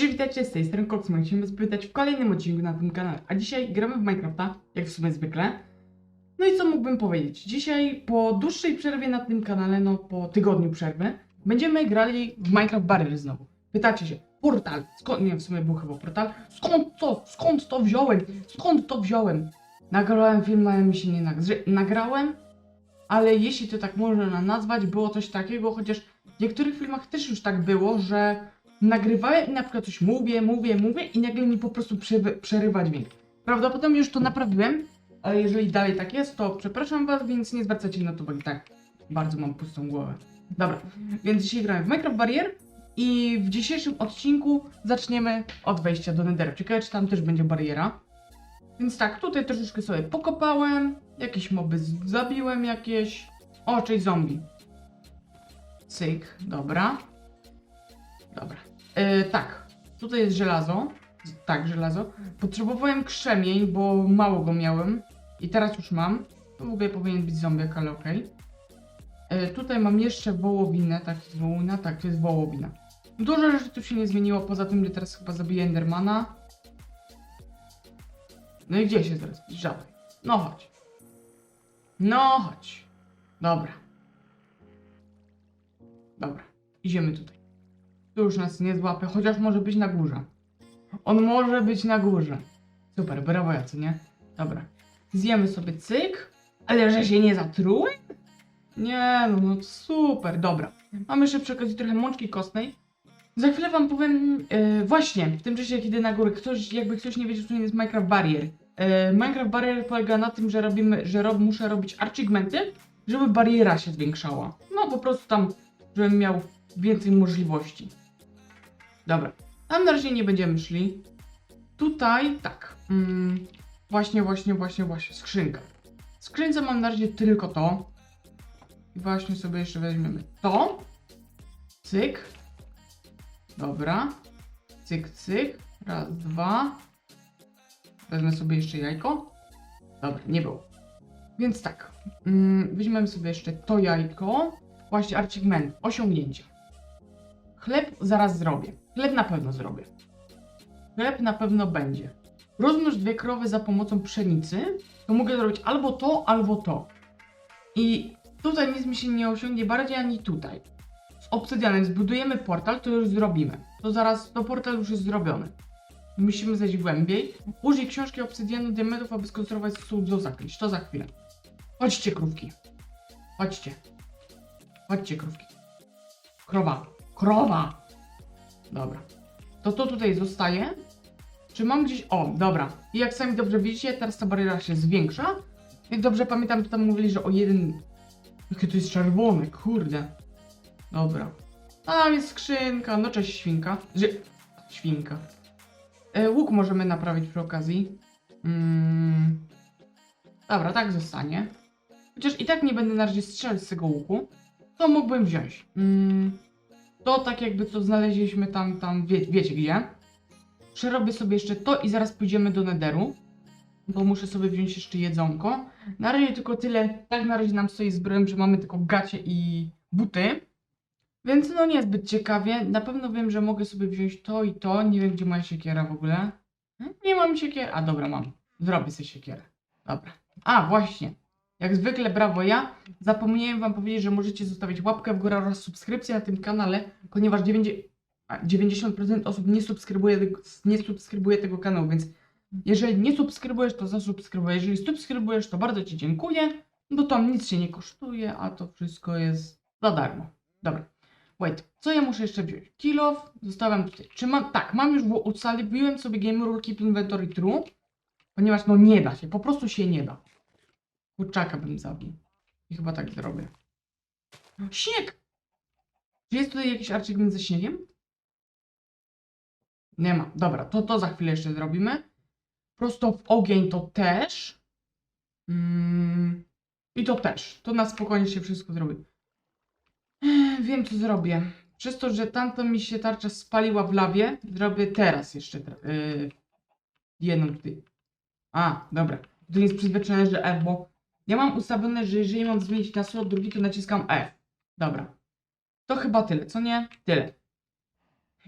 Hej, witajcie, z tej strony. Chciałem was powitać w kolejnym odcinku na tym kanale. A dzisiaj gramy w Minecrafta, jak w sumie zwykle. No i co mógłbym powiedzieć? Dzisiaj po dłuższej przerwie na tym kanale, no po tygodniu przerwy, będziemy grali w Minecraft Barrier znowu. Pytacie się, portal, skąd, nie w sumie był chyba portal, skąd to, skąd to wziąłem, skąd to wziąłem? Nagrałem film, ale mi się nie nagrze, nagrałem, ale jeśli to tak można nazwać, było coś takiego, chociaż w niektórych filmach też już tak było, że nagrywałem i na przykład coś mówię, mówię, mówię i nagle mi po prostu przerywa dźwięk. Prawdopodobnie już to naprawiłem, ale jeżeli dalej tak jest, to przepraszam was, więc nie zwracajcie na to uwagi. Tak, bardzo mam pustą głowę. Dobra, więc dzisiaj gramy w Minecraft Barrier i w dzisiejszym odcinku zaczniemy od wejścia do Netheru. Ciekawe, czy tam też będzie bariera. Więc tak, tutaj troszeczkę sobie pokopałem, jakieś moby zabiłem jakieś. O, czyli zombie. Cyk, dobra. Dobra. E, tak, tutaj jest żelazo. Tak, żelazo. Potrzebowałem krzemień, bo mało go miałem. I teraz już mam. To w ogóle powinien być zombiak, ale okej. E, Tutaj mam jeszcze wołowinę. Tak, jest wołowina? Tak, to jest wołowina. Dużo rzeczy tu się nie zmieniło, poza tym, że teraz chyba zabiję Endermana. No i gdzie się zaraz? Żadnej. No chodź. No chodź. Dobra. Dobra. Idziemy tutaj. Już nas nie złapie, chociaż może być na górze. On może być na górze. Super, brawo ja, co nie? Dobra. Zjemy sobie cyk, ale że się nie zatrułem? Nie, no, no super, dobra. Mam jeszcze przy okazji trochę mączki kostnej. Za chwilę wam powiem, e, właśnie, w tym czasie jak idę na górę, ktoś, jakby ktoś nie wiedział, to jest Minecraft Barrier. E, Minecraft Barrier polega na tym, że robimy, że rob, muszę robić achievementy, żeby bariera się zwiększała. No po prostu tam, żebym miał więcej możliwości. Dobra, tam na razie nie będziemy szli. Tutaj, tak. Mm, właśnie, właśnie, właśnie, właśnie, skrzynka. W skrzynce mam na razie tylko to. I właśnie sobie jeszcze weźmiemy to. Cyk. Dobra. Cyk, cyk. Raz, dwa. Wezmę sobie jeszcze jajko. Dobra, nie było. Więc tak. Mm, weźmiemy sobie jeszcze to jajko. Właśnie achievement. Osiągnięcie. Chleb zaraz zrobię. Chleb na pewno zrobię. Chleb na pewno będzie. Rozmnóż dwie krowy za pomocą pszenicy. To mogę zrobić albo to, albo to. I tutaj nic mi się nie osiągnie bardziej ani tutaj. Z obsydianem zbudujemy portal, to już zrobimy. To zaraz, to portal już jest zrobiony. Musimy zejść głębiej. Użyj książki obsydianu diamentów, aby skonstruować stół do zaklęć. To za chwilę. Chodźcie, krówki. Chodźcie. Chodźcie, krówki. Krowa. Krowa! Dobra. To to tutaj zostaje. Czy mam gdzieś... O, dobra. I jak sami dobrze widzicie, teraz ta bariera się zwiększa. Jak dobrze pamiętam, to tam mówili, że o jeden... Jakie to jest czerwone, kurde. Dobra. Tam jest skrzynka. No cześć, świnka. Że... Świnka. E, łuk możemy naprawić przy okazji. Mm. Dobra, tak zostanie. Chociaż i tak nie będę na razie strzelać z tego łuku. To mógłbym wziąć. Mm. To tak jakby co znaleźliśmy tam, tam wie, wiecie gdzie. Przerobię sobie jeszcze to i zaraz pójdziemy do Netheru. Bo muszę sobie wziąć jeszcze jedzonko. Na razie tylko tyle. Tak na razie nam stoi zbrojem, że mamy tylko gacie i buty. Więc no niezbyt ciekawie. Na pewno wiem, że mogę sobie wziąć to i to. Nie wiem, gdzie moja siekiera w ogóle. Nie mam siekiery. A dobra, mam. Zrobię sobie siekierę. Dobra. A, właśnie. Jak zwykle, brawo ja. Zapomniałem wam powiedzieć, że możecie zostawić łapkę w górę oraz subskrypcję na tym kanale, ponieważ 90% a, 90% osób nie subskrybuje, nie subskrybuje tego kanału, więc jeżeli nie subskrybujesz, to zasubskrybuj. Jeżeli subskrybujesz, to bardzo Ci dziękuję, bo tam nic się nie kosztuje, a to wszystko jest za darmo. Dobra. Wait, co ja muszę jeszcze wziąć? Kilof, zostawiam tutaj. Czy mam, tak, mam już, ustaliłem sobie Game Rule Keep Inventory True, ponieważ no nie da się, po prostu się nie da. Kurczaka bym zabił. I chyba tak zrobię. Śnieg! Czy jest tutaj jakiś achievement ze śniegiem? Nie ma. Dobra, to to za chwilę jeszcze zrobimy. Prosto w ogień to też. Mm, I to też. To na spokojnie się wszystko zrobi. Wiem, co zrobię. Przez to, że tamto mi się tarcza spaliła w lawie, zrobię teraz jeszcze yy, jedną tutaj. A, dobra. To jest przyzwyczajone, że F, bo ja mam ustawione, że jeżeli mam zmienić na slot drugi, to naciskam F. Dobra. To chyba tyle, co nie? Tyle.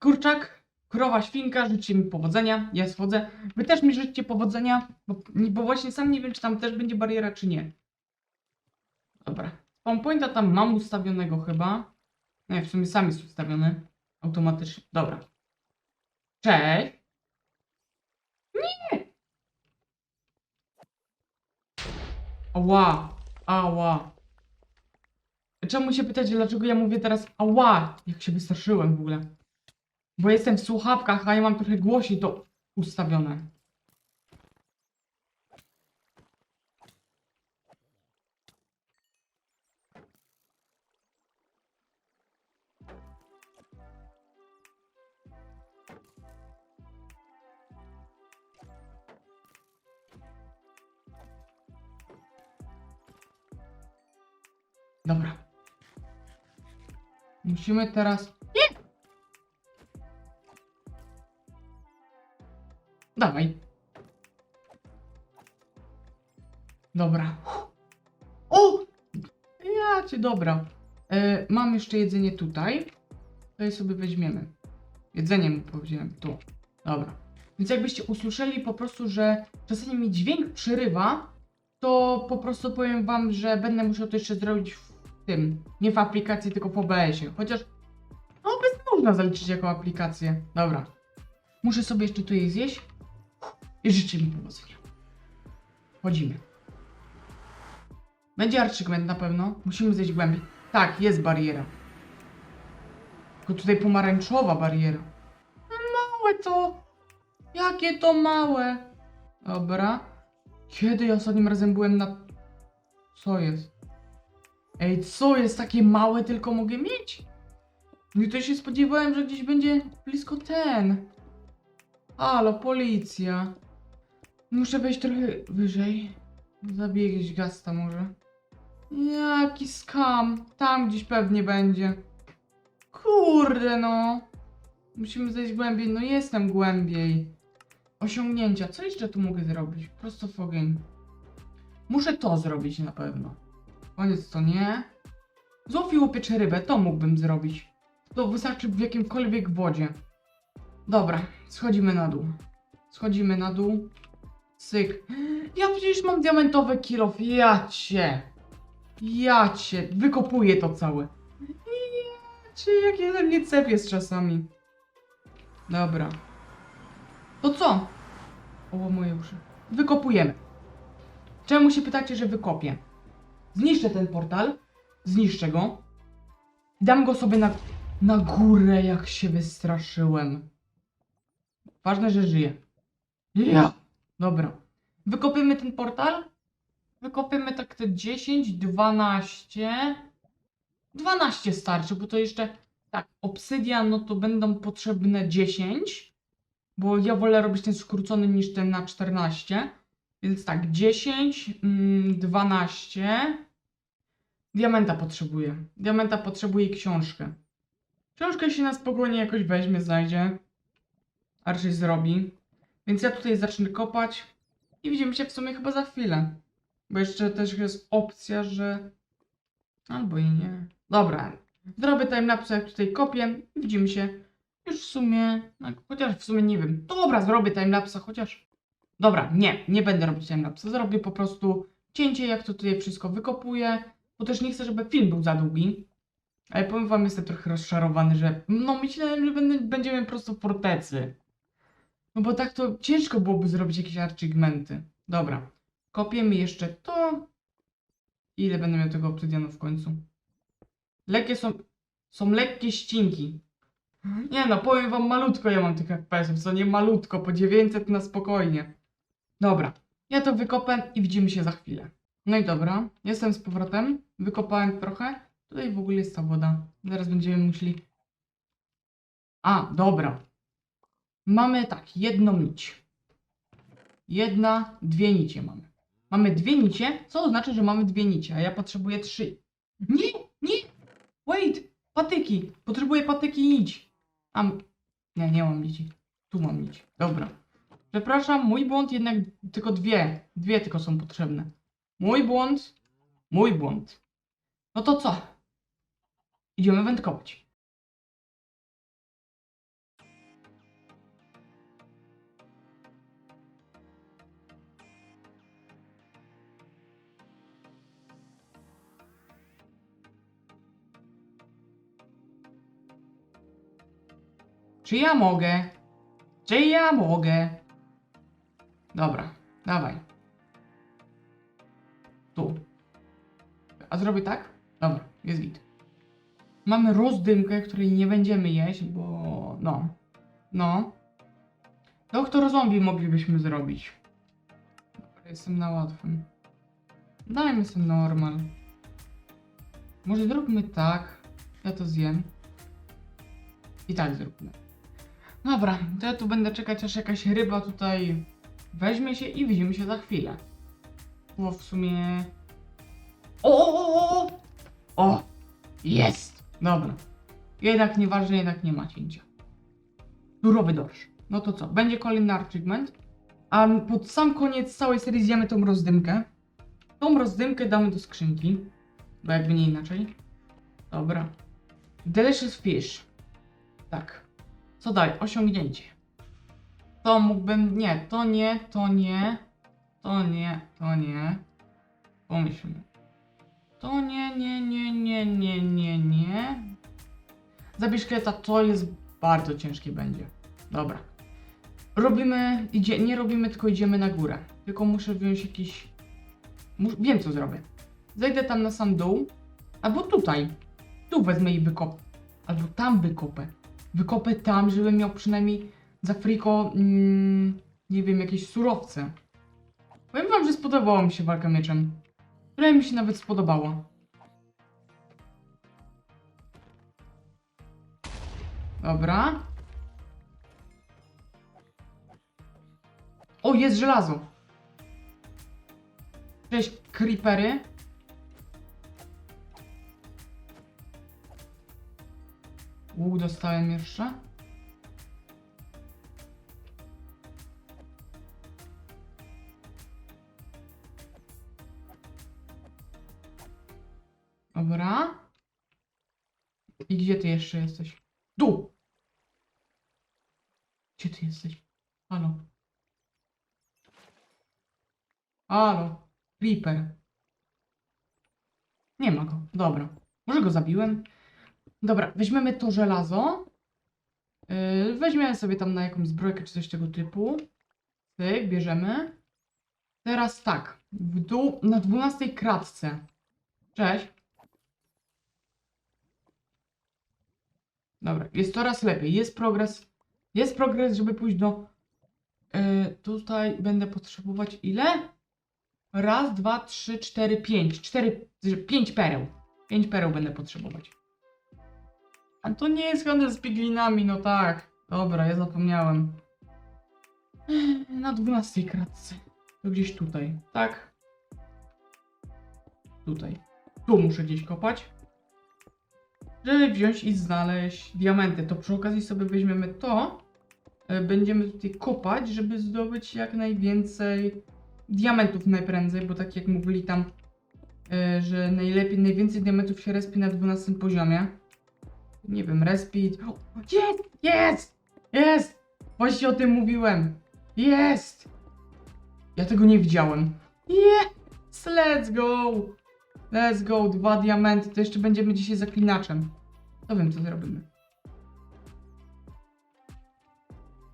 Kurczak, Krowa świnka życzy mi powodzenia, ja schodzę. Wy też mi życzcie powodzenia, bo, bo właśnie sam nie wiem, czy tam też będzie bariera, czy nie. Dobra. Spawn pointa tam mam ustawionego chyba. Nie, w sumie sam jest ustawiony. Automatycznie. Dobra. Cześć. Nie! Ała. Ała. Czemu się pytać, dlaczego ja mówię teraz ała? Jak się wystraszyłem w ogóle. Bo jestem w słuchawkach, a ja mam trochę głośniej to ustawione. Dobra. Musimy teraz. Nie! Dawaj. Dobra. O! Ja cię, dobra. E, mam jeszcze jedzenie tutaj. To je sobie weźmiemy. Jedzenie mu powiedziałem. Tu. Dobra. Więc jakbyście usłyszeli po prostu, że czasami mi dźwięk przerywa, to po prostu powiem wam, że będę musiał to jeszcze zrobić w tym. Nie w aplikacji, tylko w OBS-ie. Chociaż no, OBS można zaliczyć jako aplikację. Dobra. Muszę sobie jeszcze tutaj zjeść. I życzę mi powodzenia. Wchodzimy. Będzie archigment na pewno. Musimy zejść głębiej. Tak, jest bariera. Tylko tutaj pomarańczowa bariera. Małe to. Jakie to małe. Dobra. Kiedy ja ostatnim razem byłem na... Co jest? Ej, co jest takie małe tylko mogę mieć? No i to się spodziewałem, że gdzieś będzie blisko ten. Halo, policja. Muszę wejść trochę wyżej. Jakiegoś gasta może. Jaki skam. Tam gdzieś pewnie będzie. Kurde no. Musimy zejść głębiej. No jestem głębiej. Osiągnięcia. Co jeszcze tu mogę zrobić? Prosto w ogień. Muszę to zrobić na pewno. Koniec to nie. Złowił upiecze rybę. To mógłbym zrobić. To wystarczy w jakimkolwiek wodzie. Dobra, schodzimy na dół. Schodzimy na dół. Syk. Ja przecież mam diamentowe kilof. Ja cię. Ja cię. Wykopuję to całe. Ja cię, jak ja ze mnie jest czasami. Dobra. To co? O, moje uszy. Wykopujemy. Czemu się pytacie, że wykopię? Zniszczę ten portal. Zniszczę go. Dam go sobie na, na górę, jak się wystraszyłem. Ważne, że żyje. Ja! Dobra. Wykopiemy ten portal. Wykopiemy tak te 10, 12. 12 starczy, bo to jeszcze. Tak, obsydian, no to będą potrzebne 10. Bo ja wolę robić ten skrócony niż ten na 14. Więc tak, 10, mm, 12. Diamenta potrzebuję. Diamenta potrzebuję i książkę. Książkę się na spokojnie jakoś weźmie, znajdzie. A raczej zrobi. Więc ja tutaj zacznę kopać. I widzimy się w sumie chyba za chwilę. Bo jeszcze też jest opcja, że... Albo i nie. Dobra. Zrobię timelapse jak tutaj kopię. I widzimy się już w sumie... No, chociaż w sumie nie wiem. Dobra, zrobię timelapse, chociaż... Dobra, nie. Nie będę robić timelapse. Zrobię po prostu cięcie, jak to tutaj wszystko wykopuję. Bo też nie chcę, żeby film był za długi. Ale powiem wam, jestem trochę rozczarowany, że... No myślałem, że będziemy po prostu fortecy. No bo tak to ciężko byłoby zrobić jakieś achievementy. Dobra. Kopiemy jeszcze to. Ile będę miał tego obsydianu w końcu? Lekkie są... Są lekkie ścinki. Nie no, powiem wam malutko ja mam tych FPS-ów, co nie malutko, po 900 na spokojnie. Dobra. Ja to wykopę i widzimy się za chwilę. No i dobra, jestem z powrotem. Wykopałem trochę. Tutaj w ogóle jest ta woda. Zaraz będziemy musieli... A, dobra. Mamy tak, jedną nić. Jedna, dwie nicie mamy. Mamy dwie nicie, co oznacza, że mamy dwie nicie, a ja potrzebuję trzy. Nie, nie! Wait! Patyki! Potrzebuję patyki i nić. Mam... Nie, nie mam nici. Tu mam nić. Dobra. Przepraszam, mój błąd, jednak tylko dwie. Dwie tylko są potrzebne. Mój błąd, mój błąd. No to co? Idziemy wędkować. Czy ja mogę? Czy ja mogę? Dobra, dawaj. Tu. A zrobię tak? Dobra, jest git. Mamy rozdymkę, której nie będziemy jeść, bo no. No. Doktor zombie moglibyśmy zrobić. Dobra, jestem na łatwym. Dajmy sobie normal. Może zróbmy tak. Ja to zjem. I tak zróbmy. Dobra, to ja tu będę czekać, aż jakaś ryba tutaj weźmie się i widzimy się za chwilę. Bo w sumie... O! O! O! o! o! Jest! Dobra. Jednak nieważne, jednak nie ma cięcia. Surowy dorsz. No to co? Będzie kolejny achievement. A pod sam koniec całej serii zjemy tą rozdymkę. Tą rozdymkę damy do skrzynki. Bo jakby nie inaczej. Dobra. Delicious fish. Tak. Co dalej? Osiągnięcie. To mógłbym... Nie, to nie, to nie. To nie, to nie. Pomyślmy. To nie, nie, nie, nie, nie, nie, nie. Zabierz szkieleta, to jest bardzo ciężkie będzie. Dobra. Robimy, idzie, nie robimy, tylko idziemy na górę. Tylko muszę wziąć jakiś... Mus, wiem co zrobię. Zejdę tam na sam dół. Albo tutaj. Tu wezmę i wykop. Albo tam wykopę. Wykopę tam, żebym miał przynajmniej za friko, mm, nie wiem, jakieś surowce. Powiem wam, że spodobało mi się walka mieczem. Tyle mi się nawet spodobało. Dobra. O, jest żelazo. Cześć, creepery. Łuk dostałem jeszcze. Dobra. I gdzie ty jeszcze jesteś? Tu! Gdzie ty jesteś? Halo? Halo? Creeper. Nie ma go. Dobra. Może go zabiłem? Dobra, weźmiemy to żelazo. Yy, weźmiemy sobie tam na jakąś zbrojkę czy coś tego typu. Cyk, bierzemy. Teraz tak. W dół, na 12 kratce. Cześć. Dobra, jest coraz lepiej. Jest progres. Jest progres, żeby pójść do. Yy, tutaj będę potrzebować ile? Raz, dwa, trzy, cztery, pięć. Cztery, pięć pereł. Pięć pereł będę potrzebować. A to nie jest handel z piglinami, no tak. Dobra, ja zapomniałem. Na 12 kratce. To gdzieś tutaj, tak? Tutaj. Tu muszę gdzieś kopać. Żeby wziąć i znaleźć diamenty, to przy okazji sobie weźmiemy to. e, Będziemy tutaj kopać, żeby zdobyć jak najwięcej diamentów najprędzej, bo tak jak mówili tam, e, że najlepiej, najwięcej diamentów się respi na 12 poziomie. Nie wiem, respit. O, Jest! Jest! Jest! Właśnie o tym mówiłem. Jest! Ja tego nie widziałem. Yes! Let's go! Let's go! Dwa diamenty. To jeszcze będziemy dzisiaj zaklinaczem. To wiem, co zrobimy.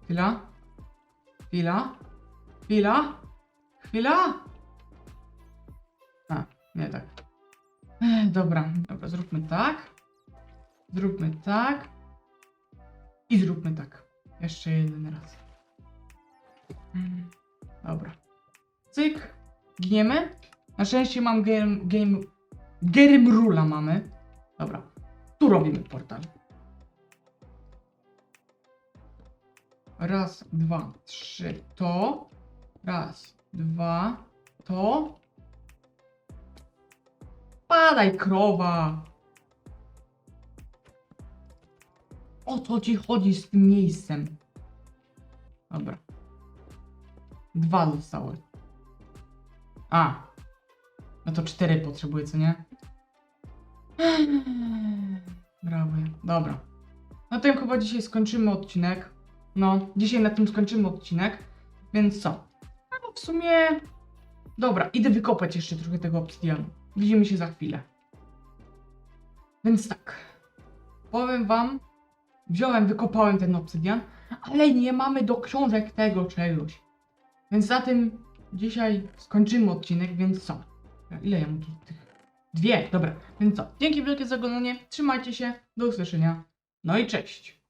Chwila. Chwila. Chwila. Chwila. A, nie tak. Ech, dobra, dobra, zróbmy tak. Zróbmy tak. I zróbmy tak. Jeszcze jeden raz. Mm, Dobra. Cyk. Gniemy. Na szczęście mam game... game Gerymrula mamy. Dobra. Tu robimy portal. Raz, dwa, trzy, to. Raz, dwa, to. Padaj, krowa! O co ci chodzi z tym miejscem? Dobra. Dwa zostały. A. No to cztery potrzebuję, co nie? Brawo. Dobra. Na tym chyba dzisiaj skończymy odcinek. No, dzisiaj na tym skończymy odcinek. Więc co? No w sumie... Dobra, idę wykopać jeszcze trochę tego obsydianu. Widzimy się za chwilę. Więc tak. Powiem wam, Wziąłem, wykopałem ten obsydian, ale nie mamy do książek tego czegoś. Więc na tym dzisiaj skończymy odcinek, więc co? Ile ja mam tu tych? Dwie, dobra. Więc co? Dzięki wielkie za oglądanie, trzymajcie się, do usłyszenia. No i cześć!